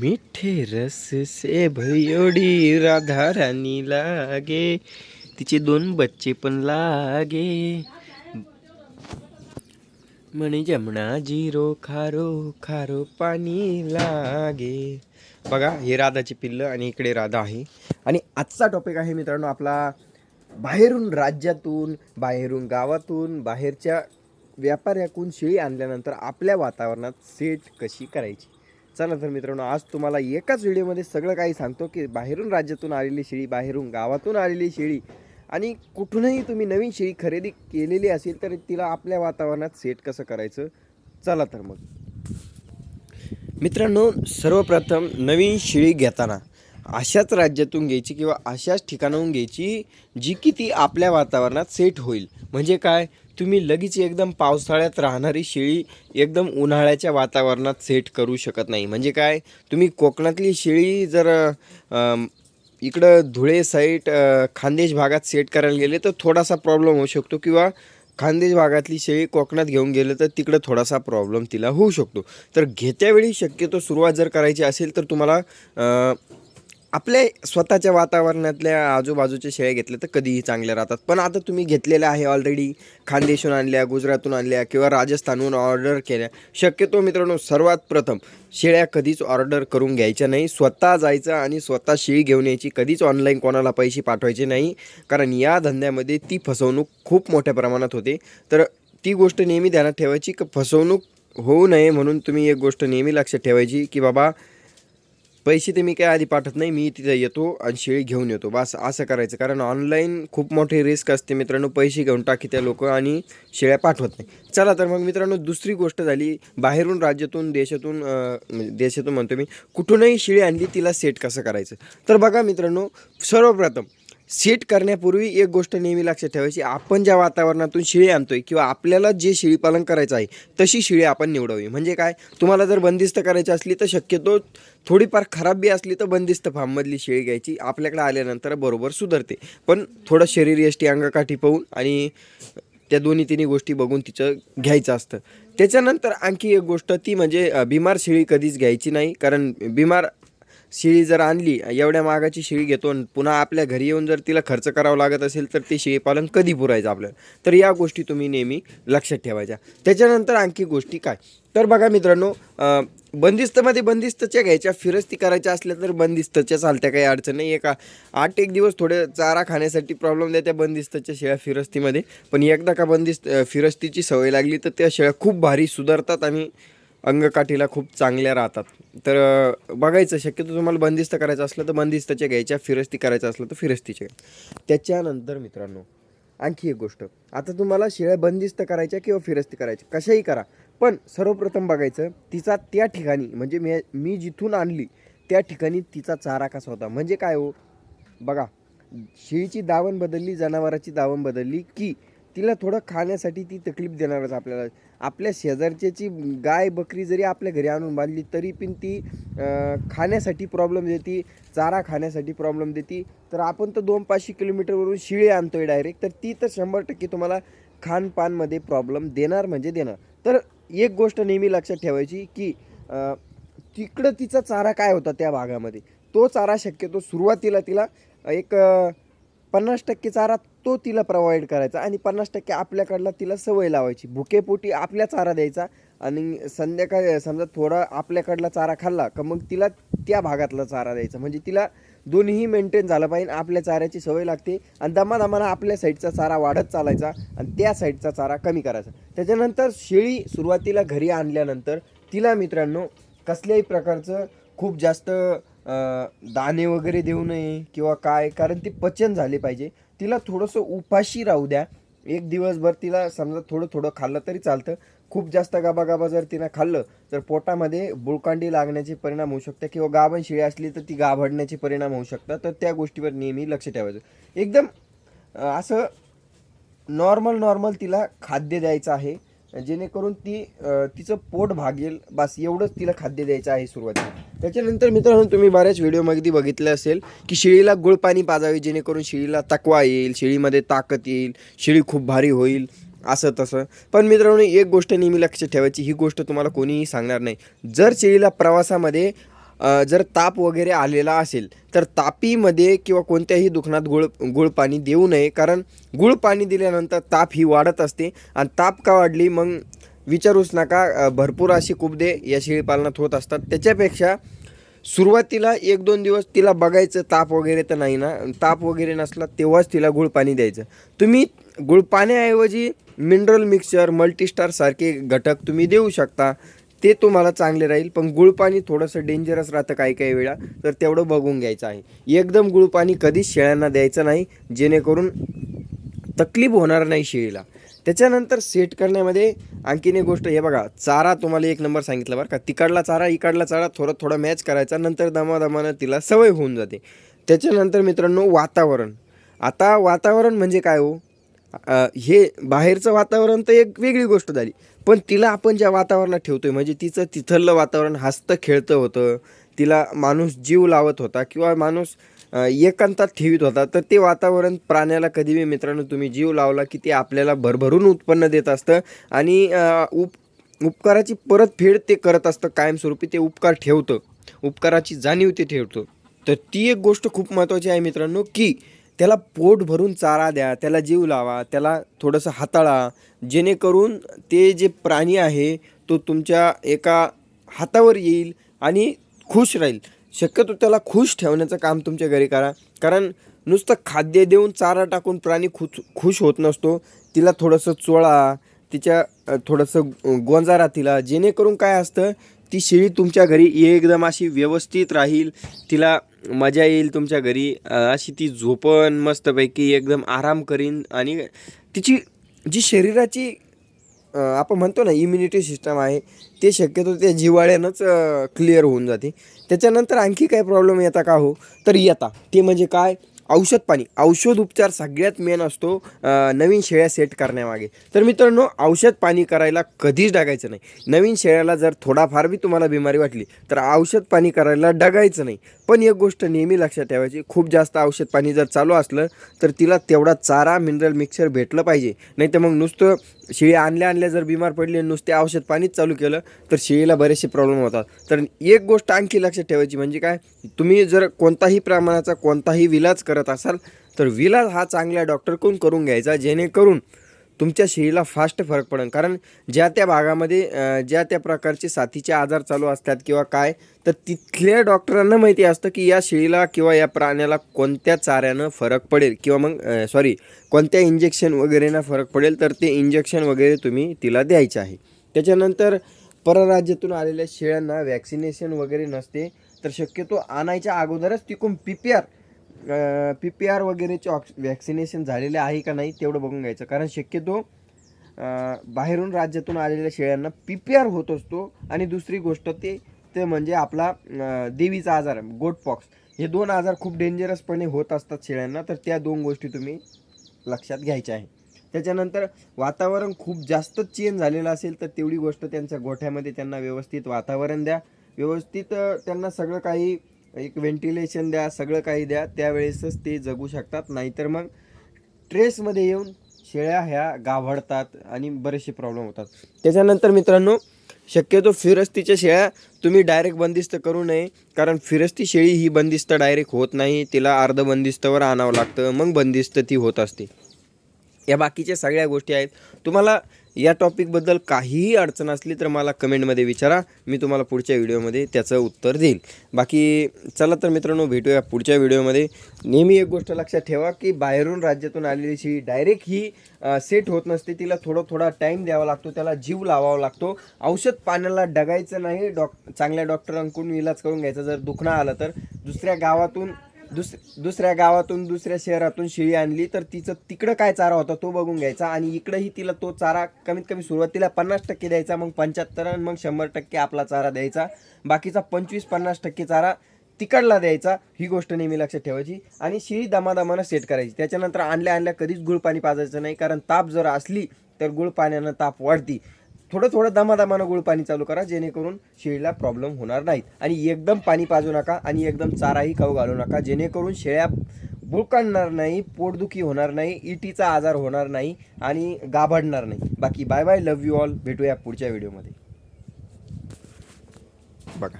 मिठे रस से भयोडी राधा रानी लागे. तिचे दोन बच्चे पण लागे. म्हणे जमना जिरो खारो खारो पाणी लागे. बघा हे राधाची पिल्लं आणि इकडे राधा आहे. आणि आजचा टॉपिक आहे मित्रांनो आपला बाहेरून राज्यातून बाहेरून गावातून बाहेरच्या व्यापाऱ्याकून शेळी आणल्यानंतर आपल्या वातावरणात सेट कशी करायची? चला तर मित्रांनो आज तुम्हाला एकाच व्हिडिओमध्ये सगळं काही सांगतो की बाहेरून राज्यातून आलेली शेळी बाहेरून गावातून आलेली शेळी आणि कुठूनही तुम्ही नवीन शेळी खरेदी केलेली असेल तर तिला आपल्या वातावरणात सेट कसं करायचं? चला तर मग. मित्रांनो सर्वप्रथम नवीन शेळी घेताना अशाच राज्यातून घ्यायची किंवा अशाच ठिकाणाहून घ्यायची जी की ती आपल्या वातावरणात सेट होईल. म्हणजे काय? तुम्ही लगेच एकदम पावसाळ्यात राहणारी शेळी एकदम उन्हाळ्याच्या वातावरणात सेट करू शकत नाही. म्हणजे काय? तुम्ही कोकणातली शेळी जर इकडं धुळे साईट खानदेश भागात सेट करायला गेले तर थोडासा प्रॉब्लेम होऊ शकतो किंवा खानदेश भागातली शेळी कोकणात घेऊन गेलं तर तिकडं थोडासा प्रॉब्लेम तिला होऊ शकतो. तर घेत्यावेळी शक्यतो सुरुवात जर करायची असेल तर तुम्हाला आपल्या स्वतःच्या वातावरणातल्या आजूबाजूच्या शेळ्या घेतल्या तर कधीही चांगल्या राहतात. पण आता तुम्ही घेतलेल्या आहे ऑलरेडी खानदेशून आणल्या गुजरातून आणल्या किंवा राजस्थानहून ऑर्डर केल्या. शक्यतो मित्रांनो सर्वात प्रथम शेळ्या कधीच ऑर्डर करून घ्यायच्या नाही. स्वतः जायचं आणि स्वतः शेळी घेऊन यायची. कधीच ऑनलाईन कोणाला पैसे पाठवायचे नाही. कारण या धंद्यामध्ये ती फसवणूक खूप मोठ्या प्रमाणात होते. तर ती गोष्ट नेहमी ध्यानात ठेवायची की फसवणूक होऊ नये म्हणून तुम्ही एक गोष्ट नेहमी लक्षात ठेवायची की बाबा पैसे ते मी काय आधी पाठवत नाही मी तिथं येतो आणि शेळी घेऊन येतो. बस असं करायचं कारण ऑनलाईन खूप मोठी रिस्क असते मित्रांनो पैसे घेऊन टाकी त्या लोक आणि शेळ्या पाठवत नाही. चला तर मग मित्रांनो दुसरी गोष्ट झाली बाहेरून राज्यातून देशातून म्हणजे देशातून म्हणतो मी कुठूनही शेळी आणली तिला सेट कसं करायचं? तर बघा मित्रांनो सर्वप्रथम सेट करण्यापूर्वी एक गोष्ट नेहमी लक्षात ठेवायची. आपण ज्या वातावरणातून शिळी आणतोय किंवा आपल्याला जे शेळी पालन करायचं आहे तशी शिळी आपण निवडावी. म्हणजे काय? तुम्हाला जर बंदिस्त करायची असली तर शक्यतो थोडीफार खराब बी असली तर बंदिस्त फार्ममधली शेळी घ्यायची. आपल्याकडे आल्यानंतर बरोबर सुधारते. पण थोडं शरीर यष्टी अंगकाठी पाहून आणि त्या दोन्ही तिन्ही गोष्टी बघून तिचं घ्यायचं असतं. त्याच्यानंतर आणखी एक गोष्ट ती म्हणजे बिमार शेळी कधीच घ्यायची नाही. कारण बिमार शेळी जर आणली एवढ्या मागाची शेळी घेतो आणि पुन्हा आपल्या घरी येऊन जर तिला खर्च करावा लागत असेल तर ते शेळीपालन कधी पुरायचं आपल्याला? तर या गोष्टी तुम्ही नेहमी लक्षात ठेवायच्या. त्याच्यानंतर आणखी गोष्टी काय? तर बघा मित्रांनो बंदिस्तमध्ये बंदिस्तच्या घ्यायच्या फिरस्ती करायच्या असल्या तर बंदिस्तच्या चालत्या काही अडचण नाही आहे का? आठ एक दिवस थोडे चारा खाण्यासाठी प्रॉब्लेम द्या त्या बंदिस्तच्या शेळ्या फिरस्तीमध्ये. पण एकदा का बंदिस्त फिरस्तीची सवय लागली तर त्या शेळ्या खूप भारी सुधारतात आणि अंगकाठीला खूप चांगल्या राहतात. तर बघायचं शक्यतो तुम्हाला बंदिस्त करायचं असलं तर बंदिस्तच्या घ्यायच्या फिरस्ती करायचं असलं तर फिरस्तीच्या त्याच्यानंतर मित्रांनो आणखी एक गोष्ट. आता तुम्हाला शेळ्या बंदिस्त करायच्या किंवा फिरस्ती करायच्या कशाही करा. पण सर्वप्रथम बघायचं तिचा त्या ठिकाणी म्हणजे मी मी जिथून आणली त्या ठिकाणी तिचा चारा कसा होता? म्हणजे काय हो? बघा शेळीची दावण बदलली जनावराची दावण बदलली की तिला थोडं खाण्यासाठी ती तकलीफ देणारच आपल्याला. आपल्या शेजारच्याची गाय बकरी जरी आपल्या घरी आणून बांधली तरी पण ती खाण्यासाठी प्रॉब्लेम देते चारा खाण्यासाठी प्रॉब्लेम देते. तर आपण तर दोन पाचशे किलोमीटरवरून शिळे आणतो आहे डायरेक्ट तर ती तर शंभर टक्के तुम्हाला खानपानमध्ये प्रॉब्लेम देणार म्हणजे देणार. तर एक गोष्ट नेहमी लक्षात ठेवायची की तिकडं तिचा चारा काय होता त्या भागामध्ये? तो चारा शक्यतो सुरुवातीला तिला एक पन्नास टक्के चारा तो तिला प्रोव्हाइड करायचा आणि पन्नास टक्के आपल्याकडला तिला सवय लावायची. भुकेपोटी आपल्या चारा द्यायचा आणि संध्याकाळी समजा थोडा आपल्याकडला चारा खाल्ला का मग तिला त्या भागातला चारा द्यायचा. म्हणजे तिला दोन्हीही मेंटेन झालं पाहिजे. आपल्या चाऱ्याची सवय लागते आणि दमादमाला आपल्या साईडचा चारा वाढत चालायचा आणि त्या साईडचा चारा कमी करायचा. त्याच्यानंतर शेळी सुरुवातीला घरी आणल्यानंतर तिला मित्रांनो कसल्याही प्रकारचं खूप जास्त दाणे वगैरे देऊ नये किंवा काय कारण ती पचन झाले पाहिजे. तिला थोडंसं उपाशी राहू द्या. एक दिवसभर तिला समजा थोडं थोडं खाल्लं तरी चालतं. खूप जास्त गाबा गाबा जर तिनं खाल्लं तर पोटामध्ये बुळकांडी लागण्याचे परिणाम होऊ शकतात किंवा गाभण शिळी असली तर ती गाभडण्याचे परिणाम होऊ शकतात. तर त्या गोष्टीवर नेहमी लक्ष ठेवायचं. एकदम असं नॉर्मल नॉर्मल तिला खाद्य द्यायचं आहे. जेणेकरून ती तिचं पोट भागेल. बस एवढंच तिला खाद्य द्यायचं आहे सुरुवातीला. त्याच्यानंतर मित्रांनो तुम्ही बऱ्याच व्हिडिओमध्ये बघितलं असेल की शेळीला गुळ पाणी पाजावे जेणेकरून शेळीला तकवा येईल शेळीमध्ये ताकद येईल शेळी खूप भारी होईल असं तसं. पण मित्रांनो एक गोष्ट नेहमी लक्षात ठेवायची ही गोष्ट तुम्हाला कोणीही सांगणार नाही. जर शेळीला प्रवासामध्ये जर ताप वगैरे आलेला असेल तर तापीमध्ये किंवा कोणत्याही दुकानात गुळ गुळ पाणी देऊ नये. कारण गुळ पाणी दिल्यानंतर ताप ही वाढत असते आणि ताप का वाढली मग विचारूच नका. भरपूर अशी कुबदे या शेळीपालनात होत असतात. त्याच्यापेक्षा सुरुवातीला एक दोन दिवस तिला बघायचं ताप वगैरे तर नाही ना. ताप वगैरे नसला तेव्हाच तिला गुळ पाणी द्यायचं. तुम्ही गुळ पाण्याऐवजी मिनरल मिक्सचर मल्टीस्टारसारखे घटक तुम्ही देऊ शकता. ते तुम्हाला चांगले राहील पण गुळ पाणी थोडंसं डेंजरस राहतं काही काही वेळा. तर तेवढं बघून घ्यायचं आहे. एकदम गुळ पाणी कधीच शेळ्यांना द्यायचं नाही जेणेकरून तकलीफ होणार नाही शेळीला. त्याच्यानंतर सेट करण्यामध्ये आणखीन एक गोष्ट हे बघा चारा तुम्हाला एक नंबर सांगितलं बरं का. तिकडला चारा इकडला चारा थोडं थोडं मॅच करायचा नंतर दमादमानं तिला सवय होऊन जाते. त्याच्यानंतर मित्रांनो वातावरण. आता वातावरण म्हणजे काय हो? हे बाहेरचं वातावरण तर एक वेगळी गोष्ट झाली. पण तिला आपण ज्या वातावरणात आहे म्हणजे तिचं तिथलं वातावरण हसतं खेळतं होतं तिला माणूस जीव लावत होता किंवा माणूस एकांतात ठेवीत होता तर ते वातावरण प्राण्याला कधी बी मित्रांनो तुम्ही जीव लावला की ते आपल्याला भरभरून उत्पन्न देत असतं आणि उप उपकाराची परतफेड ते करत असतं कायमस्वरूपी ते उपकार ठेवतं. उपकाराची जाणीव ते ठेवतं. तर ती एक गोष्ट खूप महत्त्वाची आहे मित्रांनो की त्याला पोट भरून चारा द्या त्याला जीव लावा त्याला थोडंसं हाताळा. जेणेकरून ते जे प्राणी आहे तो तुमच्या एका हातावर येईल आणि खुश राहील. शक्यतो त्याला खुश ठेवण्याचं काम तुमच्या घरी करा. कारण नुसतं खाद्य देऊन चारा टाकून प्राणी खुश खुश होत नसतो. तिला थोडंसं चोळा तिच्या थोडंसं गोंजारा तिला. जेणेकरून काय असतं ती शेळी तुमच्या घरी एकदम अशी व्यवस्थित राहील. तिला मजा येईल तुमच्या घरी. अशी ती झोपण मस्तपैकी एकदम आराम करीन आणि तिची जी शरीराची आपण म्हणतो ना इम्युनिटी सिस्टम आहे ते शक्यतो त्या जिवाळ्यानंच क्लिअर होऊन जाते. त्याच्यानंतर आणखी काय प्रॉब्लेम येता का हो? तर येता. ते म्हणजे काय? औषध पाणी औषध उपचार सगळ्यात मेन असतो नवीन शेळ्या सेट करण्यामागे. तर मित्रांनो औषध पाणी करायला कधीच डागायचं नाही. नवीन शेळ्याला जर थोडाफार बी तुम्हाला बिमारी वाटली तर औषध पाणी करायला डगायचं नाही. पण एक गोष्ट नेहमी लक्षात ठेवायची खूप जास्त औषध पाणी जर चालू असलं तर तिला तेवढा चारा मिनरल मिक्सर भेटलं पाहिजे. नाही तर मग नुसतं शेळी आणल्या आणल्या जर बिमार पडली नुसते औषध पाणीच चालू केलं तर शेळीला बरेचसे प्रॉब्लेम होतात. तर एक गोष्ट आणखी लक्षात ठेवायची म्हणजे काय? तुम्ही जर कोणताही प्रमाणाचा कोणताही विलाज करत असाल तर विलाज हा चांगल्या डॉक्टरकडून करून घ्यायचा जेणेकरून तुमच्या शेळीला फास्ट फरक पडेल कारण ज्या त्या भागामध्ये ज्या त्या प्रकारचे साथीचे आजार चालू असतात किंवा काय तर तिथल्या डॉक्टरांना माहिती असतं की या शेळीला किंवा या प्राण्याला कोणत्या चाऱ्यानं फरक पडेल. किंवा मग सॉरी कोणत्या इंजेक्शन वगैरेनं फरक पडेल तर ते इंजेक्शन वगैरे तुम्ही तिला द्यायचे आहे. त्याच्यानंतर परराज्यातून आलेल्या शेळ्यांना वॅक्सिनेशन वगैरे नसते तर शक्यतो आणायच्या अगोदरच तिकून P P R P P R वगैरेचे ऑक्स वॅक्सिनेशन झालेले आहे का नाही तेवढं बघून घ्यायचं. कारण शक्यतो बाहेरून राज्यातून आलेल्या शेळ्यांना पी पी आर होत असतो. आणि दुसरी गोष्ट ते ते म्हणजे आपला देवीचा आजार गोटपॉक्स हे दोन आजार खूप डेंजरसपणे होत असतात शेळ्यांना. तर त्या दोन गोष्टी तुम्ही लक्षात घ्यायच्या आहे. त्याच्यानंतर वातावरण खूप जास्त चेंज झालेलं असेल तर तेवढी गोष्ट त्यांच्या गोठ्यामध्ये त्यांना व्यवस्थित वातावरण द्या. व्यवस्थित त्यांना सगळं काही एक व्हेंटिलेशन द्या सगळं काही द्या त्यावेळेसच ते जगू शकतात. नाहीतर मग ट्रेसमध्ये येऊन शेळ्या ह्या गाभडतात आणि बरेचसे प्रॉब्लेम होतात. त्याच्यानंतर मित्रांनो शक्यतो फिरस्तीच्या शेळ्या तुम्ही डायरेक्ट बंदिस्त करू नये कारण फिरस्ती शेळी ही बंदिस्त डायरेक्ट होत नाही. तिला अर्ध बंदिस्तवर आणावं लागतं मग बंदिस्त ती होत असते. या बाकीच्या सगळ्या गोष्टी आहेत. तुम्हाला या टॉपिकबद्दल काहीही अडचण असली तर मला कमेंटमध्ये विचारा. मी तुम्हाला पुढच्या व्हिडिओमध्ये त्याचं उत्तर देईल बाकी चला तर मित्रांनो भेटूया पुढच्या व्हिडिओमध्ये नेहमी एक गोष्ट लक्षात ठेवा की बाहेरून राज्यातून आलेली शी डायरेक्ट ही सेट होत नसते तिला थोडं थोडा टाईम द्यावा लागतो त्याला जीव लावावा लागतो. औषध पाण्याला डगायचं नाही डॉक चांगल्या डॉक्टरांकडून इलाज करून घ्यायचा जर दुखणं आलं तर. दुसऱ्या गावातून दुस दुसऱ्या गावातून दुसऱ्या शहरातून शेळी आणली तर तिचं तिकडं काय चारा होता तो बघून घ्यायचा आणि इकडंही तिला तो चारा कमीत कमी सुरुवातीला पन्नास टक्के द्यायचा मग पंच्याहत्तर आणि मग शंभर टक्के आपला चारा द्यायचा. बाकीचा पंचवीस पन्नास टक्के चारा तिकडला द्यायचा. ही गोष्ट नेहमी लक्षात ठेवायची आणि शिळी दमादमानं सेट करायची. त्याच्यानंतर आणल्या आणल्या कधीच गुळ पाणी पाजायचं नाही कारण ताप जर असली तर गुळ पाण्यानं ताप वाढती. थोडं थोडं दमादमानं गुळ पाणी चालू करा जेणेकरून शेळीला प्रॉब्लेम होणार नाहीत. आणि एकदम पाणी पाजू नका आणि एकदम चाराही खाऊ घालू नका. जेणेकरून शेळ्या बुळकाणणार नाही पोटदुखी होणार नाही इटीचा आजार होणार नाही आणि गाभाडणार नाही. बाकी bye bye love you all भेटूया पुढच्या व्हिडिओमध्ये बघा.